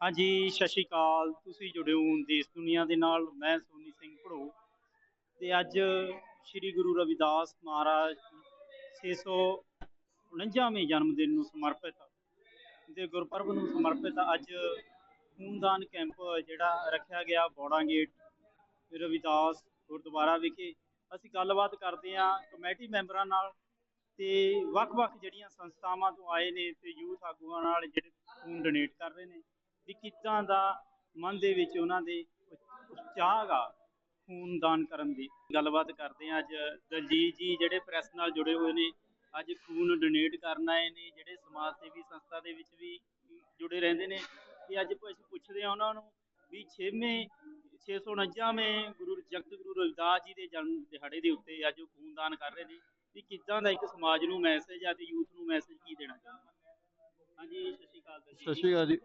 ਹਾਂਜੀ, ਸਤਿ ਸ਼੍ਰੀ ਅਕਾਲ। ਤੁਸੀਂ ਜੁੜੇ ਹੋ ਦੇਸ਼ ਦੁਨੀਆ ਦੇ ਨਾਲ। ਮੈਂ ਸੋਨੀ ਸਿੰਘ ਭੜੋ। ਤੇ ਅੱਜ ਸ੍ਰੀ ਗੁਰੂ ਰਵਿਦਾਸ ਮਹਾਰਾਜ 649ਵੇਂ ਜਨਮ ਦਿਨ ਨੂੰ ਸਮਰਪਿਤ ਤੇ ਗੁਰਪੁਰਬ ਨੂੰ ਸਮਰਪਿਤ ਅੱਜ ਖੂਨਦਾਨ ਕੈਂਪ ਜਿਹੜਾ ਰੱਖਿਆ ਗਿਆ ਬੋੜਾ ਗੇਟ ਰਵਿਦਾਸ ਗੁਰਦੁਆਰਾ ਵਿਖੇ। ਅਸੀਂ ਗੱਲਬਾਤ ਕਰਦੇ ਹਾਂ ਕਮੇਟੀ ਮੈਂਬਰਾਂ ਨਾਲ ਤੇ ਵੱਖ-ਵੱਖ ਜਿਹੜੀਆਂ ਸੰਸਥਾਵਾਂ ਤੋਂ ਆਏ ਨੇ ਤੇ ਯੂਥ ਆਗੂਆਂ ਨਾਲ ਜਿਹੜੇ ਖੂਨ ਡੋਨੇਟ ਕਰ ਰਹੇ ਨੇ। ਵੀ ਕਿੱਦਾਂ ਦਾ ਮਨ ਦੇ ਵਿੱਚ ਉਹਨਾਂ ਦੇ ਉਤਸ਼ਾਹ ਗਾ ਕਰਨ ਦੀ। ਗੱਲਬਾਤ ਕਰਦੇ ਹਾਂ ਅੱਜ ਦਲਜੀਤ ਜੀ ਜਿਹੜੇ ਪ੍ਰੈਸ ਨਾਲ ਜੁੜੇ ਹੋਏ ਨੇ। ਅੱਜ ਖੂਨ ਡੋਨੇਟ ਕਰਨ ਆਏ ਨੇ, ਜਿਹੜੇ ਸਮਾਜ ਸੇਵੀ ਸੰਸਥਾ ਦੇ ਵਿੱਚ ਵੀ ਜੁੜੇ ਰਹਿੰਦੇ ਨੇ। ਤੇ ਅੱਜ ਅਸੀਂ ਪੁੱਛਦੇ ਹਾਂ ਉਹਨਾਂ ਨੂੰ ਵੀ 6ਵੇਂ 649ਵੇਂ ਗੁਰੂ, ਜਗਤ ਗੁਰੂ ਰਵਿਦਾਸ ਜੀ ਦੇ ਜਨਮ ਦਿਹਾੜੇ ਦੇ ਉੱਤੇ ਅੱਜ ਉਹ ਖੂਨਦਾਨ ਕਰ ਰਹੇ ਨੇ। ਵੀ ਕਿੱਦਾਂ ਦਾ ਇੱਕ ਸਮਾਜ ਨੂੰ ਮੈਸੇਜ ਆ ਤੇ ਯੂਥ ਨੂੰ ਮੈਸੇਜ ਕੀ ਦੇਣਾ ਚਾਹੁੰਦੇ ਹਾਂਜੀ ਸਤਿ ਸ਼੍ਰੀ ਅਕਾਲ ਜੀ।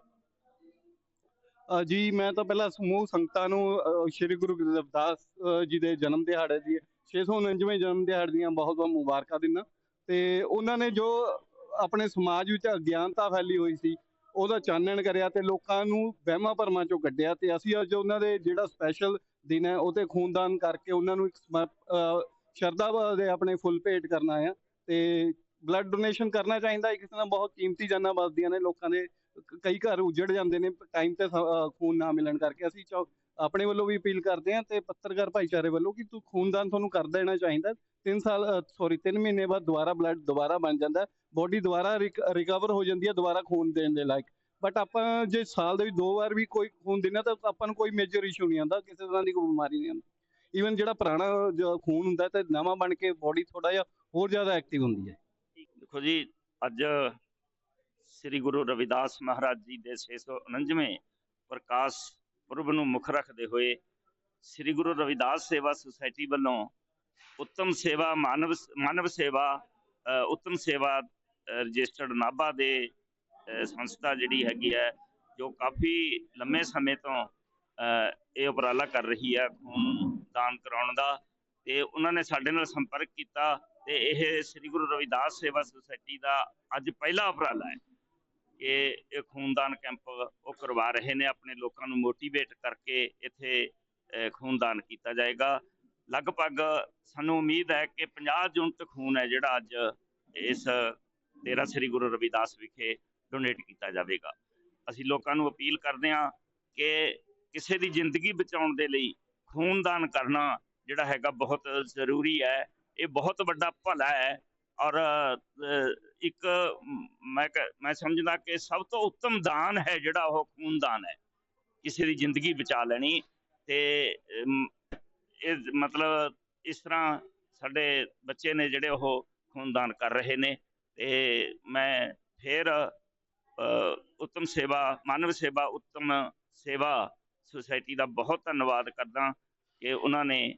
ਅ, ਜੀ ਮੈਂ ਤਾਂ ਪਹਿਲਾਂ ਸਮੂਹ ਸੰਗਤਾਂ ਨੂੰ ਅ, ਸ਼੍ਰੀ ਗੁਰੂ ਰਵਿਦਾਸ ਅ, ਜੀ ਦੇ ਜਨਮ ਦਿਹਾੜੇ ਦੀ 649ਵੇਂ ਜਨਮ ਦਿਹਾੜੇ ਦੀਆਂ ਬਹੁਤ ਬਹੁਤ ਮੁਬਾਰਕਾਂ ਦਿੰਦਾ। ਤੇ ਉਹਨਾਂ ਨੇ ਜੋ ਆਪਣੇ ਸਮਾਜ ਵਿੱਚ ਅਗਿਆਨਤਾ ਫੈਲੀ ਹੋਈ ਸੀ ਉਹਦਾ ਚਾਨਣ ਕਰਿਆ ਤੇ ਲੋਕਾਂ ਨੂੰ ਵਹਿਮਾਂ ਭਰਮਾਂ ਚੋਂ ਕੱਢਿਆ ਤੇ ਅਸੀਂ ਅੱਜ ਉਹਨਾਂ ਦੇ ਜਿਹੜਾ ਸਪੈਸ਼ਲ ਦਿਨ ਹੈ ਉਹ ਤੇ ਖੂਨਦਾਨ ਕਰਕੇ ਉਹਨਾਂ ਨੂੰ ਇੱਕ ਸਮਰਪ- ਅ, ਸ਼ਰਧਾ ਦੇ ਆਪਣੇ ਫੁੱਲ ਭੇਟ ਕਰਨਾ ਆ। ਤੇ ਬਲੱਡ ਡੋਨੇਸ਼ਨ ਕਰਨਾ ਚਾਹੀਦਾ ਹੈ ਕਿਸੇ ਨਾਲ ਬਹੁਤ ਕੀਮਤੀ ਜਾਨਾਂ ਬਚਦੀਆਂ ਨੇ ਲੋਕਾਂ ਦੇ ਕਈ ਘਰ ਉਜੜ ਜਾਂਦੇ ਨੇ ਟਾਈਮ ਤੇ ਖੂਨ ਨਾ ਮਿਲਣ ਕਰਕੇ। ਅਸੀਂ ਆਪਣੇ ਵੱਲੋਂ ਵੀ ਅਪੀਲ ਕਰਦੇ ਹਾਂ ਤੇ ਪੱਤਰਕਾਰ ਭਾਈਚਾਰੇ ਵੱਲੋਂ ਕਿ ਤੂੰ ਖੂਨਦਾਨ ਤੁਹਾਨੂੰ ਕਰ ਦੇਣਾ ਚਾਹੀਦਾ। 3 ਸਾਲ ਸੌਰੀ 3 ਮਹੀਨੇ ਬਾਅਦ ਦੁਬਾਰਾ ਬਲੱਡ ਦੁਬਾਰਾ ਬਣ ਜਾਂਦਾ ਬੋਡੀ ਦੁਬਾਰਾ ਰਿਕਵਰ ਹੋ ਜਾਂਦੀ ਹੈ, ਦੁਬਾਰਾ ਖੂਨ ਦੇਣ ਦੇ ਲਾਇਕ। ਬਟ ਆਪਾਂ ਜੇ ਸਾਲ ਦੇ ਵਿੱਚ ਦੋ ਵਾਰ ਵੀ ਕੋਈ ਖੂਨ ਦਿੰਨਾ ਤਾਂ ਆਪਾਂ ਨੂੰ ਕੋਈ ਮੇਜਰ ਇਸ਼ੂ ਨਹੀਂ ਆਉਂਦਾ, ਕਿਸੇ ਤਰ੍ਹਾਂ ਦੀ ਕੋਈ ਬਿਮਾਰੀ ਨਹੀਂ ਆਉਂਦੀ। ਈਵਨ ਜਿਹੜਾ ਪੁਰਾਣਾ ਖੂਨ ਹੁੰਦਾ ਤੇ ਨਵਾਂ ਬਣ ਕੇ ਬੋਡੀ ਥੋੜਾ ਜਿਹਾ ਹੋਰ ਜ਼ਿਆਦਾ ਐਕਟਿਵ ਹੁੰਦੀ ਹੈ। ਦੇਖੋ ਜੀ, ਅੱਜ ਸ੍ਰੀ ਗੁਰੂ ਰਵਿਦਾਸ ਮਹਾਰਾਜ ਜੀ ਦੇ 649ਵੇਂ ਪ੍ਰਕਾਸ਼ ਪੁਰਬ ਨੂੰ ਮੁੱਖ ਰੱਖਦੇ ਹੋਏ ਸ੍ਰੀ ਗੁਰੂ ਰਵਿਦਾਸ ਸੇਵਾ ਸੁਸਾਇਟੀ ਵੱਲੋਂ ਉੱਤਮ ਸੇਵਾ, ਮਾਨਵ ਮਾਨਵ ਸੇਵਾ ਉੱਤਮ ਸੇਵਾ ਰਜਿਸਟਰਡ ਨਾਭਾ ਦੇ ਸੰਸਥਾ ਜਿਹੜੀ ਹੈਗੀ ਹੈ, ਜੋ ਕਾਫੀ ਲੰਮੇ ਸਮੇਂ ਤੋਂ ਇਹ ਉਪਰਾਲਾ ਕਰ ਰਹੀ ਹੈ, ਖੂਨ ਦਾਨ ਕਰਾਉਣ ਦਾ, ਤੇ ਉਹਨਾਂ ਨੇ ਸਾਡੇ ਨਾਲ ਸੰਪਰਕ ਕੀਤਾ ਤੇ ਇਹ ਸ੍ਰੀ ਗੁਰੂ ਰਵਿਦਾਸ ਸੇਵਾ ਸੁਸਾਇਟੀ ਦਾ ਅੱਜ ਪਹਿਲਾ ਉਪਰਾਲਾ ਹੈ। ਕਿ ਇਹ ਖੂਨਦਾਨ ਕੈਂਪ ਉਹ ਕਰਵਾ ਰਹੇ ਨੇ, ਆਪਣੇ ਲੋਕਾਂ ਨੂੰ ਮੋਟੀਵੇਟ ਕਰਕੇ ਇੱਥੇ ਖੂਨਦਾਨ ਕੀਤਾ ਜਾਏਗਾ। ਲਗਭਗ ਸਾਨੂੰ ਉਮੀਦ ਹੈ ਕਿ 50 ਯੂਨਿਟ ਖੂਨ ਹੈ ਜਿਹੜਾ ਅੱਜ ਇਸ ਤੇਰਾ ਸ੍ਰੀ ਗੁਰੂ ਰਵਿਦਾਸ ਵਿਖੇ ਡੋਨੇਟ ਕੀਤਾ ਜਾਵੇਗਾ। ਅਸੀਂ ਲੋਕਾਂ ਨੂੰ ਅਪੀਲ ਕਰਦੇ ਹਾਂ ਕਿ ਕਿਸੇ ਦੀ ਜ਼ਿੰਦਗੀ ਬਚਾਉਣ ਦੇ ਲਈ ਖੂਨਦਾਨ ਕਰਨਾ ਜਿਹੜਾ ਹੈਗਾ ਬਹੁਤ ਜ਼ਰੂਰੀ ਹੈ। ਇਹ ਬਹੁਤ ਵੱਡਾ ਭਲਾ ਹੈ ਔਰ ਇੱਕ ਮੈਂ ਕ- ਮੈਂ ਸਮਝਦਾ ਕਿ ਸਭ ਤੋਂ ਉੱਤਮ ਦਾਨ ਹੈ ਜਿਹੜਾ ਉਹ ਖੂਨਦਾਨ ਹੈ। ਕਿਸੇ ਦੀ ਜ਼ਿੰਦਗੀ ਬਚਾ ਲੈਣੀ ਤੇ ਇਹ ਮਤਲਬ ਇਸ ਤਰ੍ਹਾਂ ਸਾਡੇ ਬੱਚੇ ਨੇ ਜਿਹੜੇ ਉਹ ਖੂਨਦਾਨ ਕਰ ਰਹੇ ਨੇ ਤੇ ਮੈਂ ਫਿਰ ਉੱਤਮ ਸੇਵਾ, ਮਾਨਵ ਸੇਵਾ, ਉੱਤਮ ਸੇਵਾ ਸੁਸਾਇਟੀ ਦਾ ਬਹੁਤ ਧੰਨਵਾਦ ਕਰਦਾ ਕਿ ਉਹਨਾਂ ਨੇ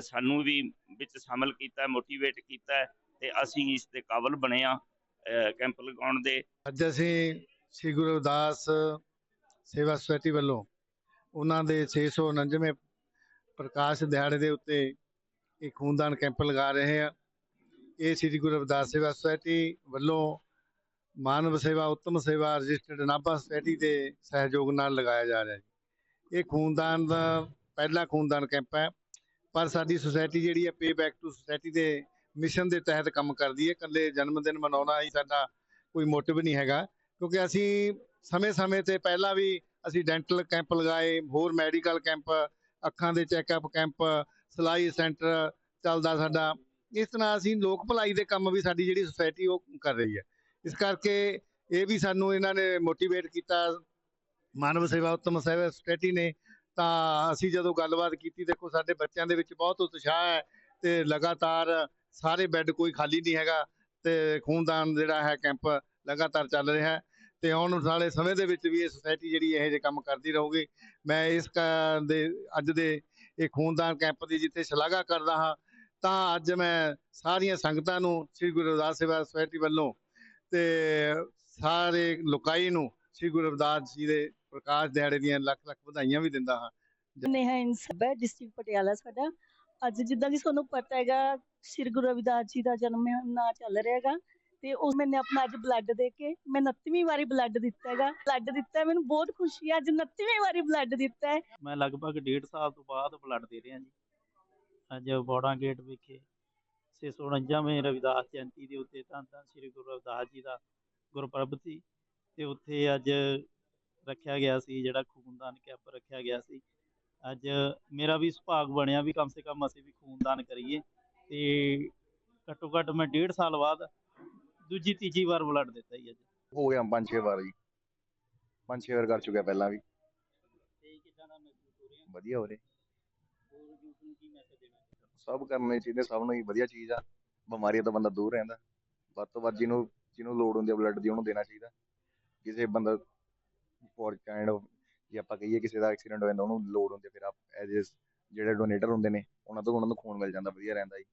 ਸਾਨੂੰ ਵੀ ਵਿੱਚ ਸ਼ਾਮਲ ਕੀਤਾ, ਮੋਟੀਵੇਟ ਕੀਤਾ। ਤੇ ਅਸੀਂ ਇਸ ਦੇ ਕਾਬਲ ਬਣੇ ਆ ਕੈਂਪ ਲਗਾਉਣ ਦੇ। ਅੱਜ ਅਸੀਂ ਸ੍ਰੀ ਗੁਰੂ ਰਵਿਦਾਸ ਸੇਵਾ ਸੁਸਾਇਟੀ ਵੱਲੋਂ ਉਹਨਾਂ ਦੇ 649ਵੇਂ ਪ੍ਰਕਾਸ਼ ਦਿਹਾੜੇ ਦੇ ਉੱਤੇ ਇਹ ਖੂਨਦਾਨ ਕੈਂਪ ਲਗਾ ਰਹੇ ਹਾਂ। ਇਹ ਸ੍ਰੀ ਗੁਰੂ ਰਵਿਦਾਸ ਸੇਵਾ ਸੁਸਾਇਟੀ ਵੱਲੋਂ ਮਾਨਵ ਸੇਵਾ, ਉੱਤਮ ਸੇਵਾ, ਰਜਿਸਟਰਡ ਨਾਭਾ ਸੁਸਾਇਟੀ ਦੇ ਸਹਿਯੋਗ ਨਾਲ ਲਗਾਇਆ ਜਾ ਰਿਹਾ ਹੈ ਇਹ ਖੂਨਦਾਨ ਦਾ ਪਹਿਲਾ ਖੂਨਦਾਨ ਕੈਂਪ ਹੈ, ਪਰ ਸਾਡੀ ਸੁਸਾਇਟੀ ਜਿਹੜੀ ਹੈ ਪੇ ਬੈਕ ਟੂ ਸੁਸਾਇਟੀ ਦੇ ਮਿਸ਼ਨ ਦੇ ਤਹਿਤ ਕੰਮ ਕਰਦੀ ਹੈ। ਇਕੱਲੇ ਜਨਮ ਦਿਨ ਮਨਾਉਣਾ ਹੀ ਸਾਡਾ ਕੋਈ ਮੋਟਿਵ ਨਹੀਂ ਹੈਗਾ। ਕਿਉਂਕਿ ਅਸੀਂ ਸਮੇਂ-ਸਮੇਂ ਤੇ ਪਹਿਲਾਂ ਵੀ ਅਸੀਂ ਡੈਂਟਲ ਕੈਂਪ ਲਗਾਏ, ਹੋਰ ਮੈਡੀਕਲ ਕੈਂਪ, ਅੱਖਾਂ ਦੇ ਚੈੱਕਅਪ ਕੈਂਪ, ਸਿਲਾਈ ਸੈਂਟਰ ਚੱਲਦਾ ਸਾਡਾ। ਇਸ ਤਰ੍ਹਾਂ ਅਸੀਂ ਲੋਕ ਭਲਾਈ ਦੇ ਕੰਮ ਵੀ ਸਾਡੀ ਜਿਹੜੀ ਸੁਸਾਇਟੀ ਉਹ ਕਰ ਰਹੀ ਹੈ। ਇਸ ਕਰਕੇ ਇਹ ਵੀ ਸਾਨੂੰ ਇਹਨਾਂ ਨੇ ਮੋਟੀਵੇਟ ਕੀਤਾ। ਮਾਨਵ ਸੇਵਾ ਉੱਤਮ ਸੇਵਾ ਸੁਸਾਇਟੀ ਨੇ ਤਾਂ ਅਸੀਂ ਜਦੋਂ ਗੱਲਬਾਤ ਕੀਤੀ, ਦੇਖੋ ਸਾਡੇ ਬੱਚਿਆਂ ਦੇ ਵਿੱਚ ਬਹੁਤ ਉਤਸ਼ਾਹ ਹੈ ਤੇ ਲਗਾਤਾਰ ਸਾਰੇ ਬੈੱਡ ਕੋਈ ਖਾਲੀ ਨਹੀਂ ਹੈਗਾ ਤੇ ਖੂਨਦਾਨ ਜਿਹੜਾ ਹੈ ਕੈਂਪ ਲਗਾਤਾਰ ਚੱਲ ਰਿਹਾ ਹੈ ਤੇ ਆਉਣ ਵਾਲੇ ਸਮੇਂ ਦੇ ਵਿੱਚ ਵੀ ਇਹ ਸੁਸਾਇਟੀ ਜਿਹੜੀ ਇਹੋ ਜਿਹੇ ਕੰਮ ਕਰਦੀ ਰਹੂਗੀ। ਮੈਂ ਇਸ ਦੇ ਅੱਜ ਦੇ ਇਹ ਖੂਨਦਾਨ ਕੈਂਪ ਦੀ ਜਿੱਥੇ ਸ਼ਲਾਘਾ ਕਰਦਾ ਹਾਂ, ਤਾਂ ਅੱਜ ਮੈਂ ਸਾਰੀਆਂ ਸੰਗਤਾਂ ਨੂੰ ਸ੍ਰੀ ਗੁਰੂ ਰਵਿਦਾਸ ਸੇਵਾ ਸੁਸਾਇਟੀ ਵੱਲੋਂ ਤੇ ਸਾਰੇ ਲੋਕਾਈ ਨੂੰ ਸ੍ਰੀ ਗੁਰੂ ਰਵਿਦਾਸ ਜੀ ਦੇ ਪ੍ਰਕਾਸ਼ ਦਿਹਾੜੇ ਦੀਆਂ ਲੱਖ ਲੱਖ ਵਧਾਈਆਂ ਵੀ ਦਿੰਦਾ ਹਾਂ। ਨੇਹਾ ਇਨਸਬ ਡਿਸਟ੍ਰਿਕਟ ਪਟਿਆਲਾ ਸਾਡਾ। ਅੱਜ ਜਿੱਦਾਂ ਕਿ ਤੁਹਾਨੂੰ ਪਤਾ ਹੈਗਾ, ਸ੍ਰੀ ਗੁਰੂ ਰਵਿਦਾਸ ਜੀ ਦਾ ਜਨਮ ਮਹੀਨਾ ਚੱਲ ਰਿਹਾ ਹੈਗਾ, ਤੇ ਉਹ ਮੈਨੇ ਆਪਣਾ ਅੱਜ ਬਲੱਡ ਦੇ ਕੇ ਮੈਂ 29ਵੀਂ ਵਾਰੀ ਬਲੱਡ ਦਿੱਤਾ ਹੈਗਾ। ਬਲੱਡ ਦਿੱਤਾ, ਮੈਨੂੰ ਬਹੁਤ ਖੁਸ਼ੀ ਹੈ, ਅੱਜ 29ਵੀਂ ਵਾਰੀ ਬਲੱਡ ਦਿੱਤਾ ਹੈ। ਮੈਂ ਲਗਭਗ ਡੇਢ ਸਾਲ ਤੋਂ ਬਾਅਦ ਬਲੱਡ ਦੇ ਰਿਹਾ ਜੀ। ਅੱਜ ਬੋੜਾ ਗੇਟ ਵਿਖੇ 649ਵੇਂ ਰਵਿਦਾਸ ਜਯੰਤੀ ਦੇ ਉੱਤੇ ਧੰਨ ਧੰਨ ਸ੍ਰੀ ਗੁਰੂ ਰਵਿਦਾਸ ਜੀ ਦਾ ਗੁਰਪੁਰਬ ਸੀ, ਤੇ ਉੱਥੇ ਅੱਜ ਰੱਖਿਆ ਗਿਆ ਸੀ, ਜਿਹੜਾ ਖੂਨਦਾਨ ਕੈਂਪ ਰੱਖਿਆ ਗਿਆ ਸੀ। ਅੱਜ ਮੇਰਾ ਵੀ ਸੁਭਾਗ ਬਣਿਆ ਵੀ ਕਮ ਸੇ ਕਮ ਅਸੀਂ ਵੀ ਖੂਨਦਾਨ ਕਰੀਏ ਤੇ ਘੱਟੋ ਘੱਟ ਮੈਂ ਡੇਢ ਸਾਲ ਬਾਅਦ ਦੂਜੀ ਤੀਜੀ ਵਾਰ ਬਲੱਡ ਦਿੱਤਾ ਜੀ ਅੱਜ। ਹੋ ਗਿਆ ਪੰਜ ਛੇ ਵਾਰ ਜੀ। ਪੰਜ ਛੇ ਵਾਰ ਕਰ ਚੁੱਕਿਆ ਪਹਿਲਾਂ ਵੀ। ਤੇ ਕਿੱਦਾਂ ਦਾ ਮਹਿਸੂਸ ਹੋ ਰਿਹਾ? ਵਧੀਆ ਹੋ ਰਿਹਾ। ਸਭ ਕਰਨੇ ਚਾਹੀਦੇ ਸਭ ਨੂੰ ਹੀ ਵਧੀਆ ਚੀਜ਼ ਆ। ਬਿਮਾਰੀਆਂ ਤੋਂ ਬੰਦਾ ਦੂਰ ਰਹਿੰਦਾ। ਵੱਧ ਤੋਂ ਵੱਧ ਜਿਹਨੂੰ ਜਿਹਨੂੰ ਲੋੜ ਹੁੰਦੀ ਆ ਬਲੱਡ ਦੀ ਉਹਨੂੰ ਦੇਣਾ ਚਾਹੀਦਾ। ਕਿਸੇ ਬੰਦਾ ਫੋਰ ਕਾਈਂਡ ਆਫ ਜੇ ਆਪਾਂ ਕਹੀਏ ਕਿਸੇ ਦਾ ਐਕਸੀਡੈਂਟ ਹੋ ਜਾਂਦਾ ਉਹਨੂੰ ਲੋੜ ਹੁੰਦੀ ਆ ਫਿਰ ਆਪ ਐਜ਼ ਜਿਹੜੇ ਡੋਨੇਟਰ ਹੁੰਦੇ ਨੇ, ਉਹਨਾਂ ਤੋਂ ਉਹਨਾਂ ਨੂੰ ਖੂਨ ਮਿਲ ਜਾਂਦਾ, ਵਧੀਆ ਰਹਿੰਦਾ ਜੀ।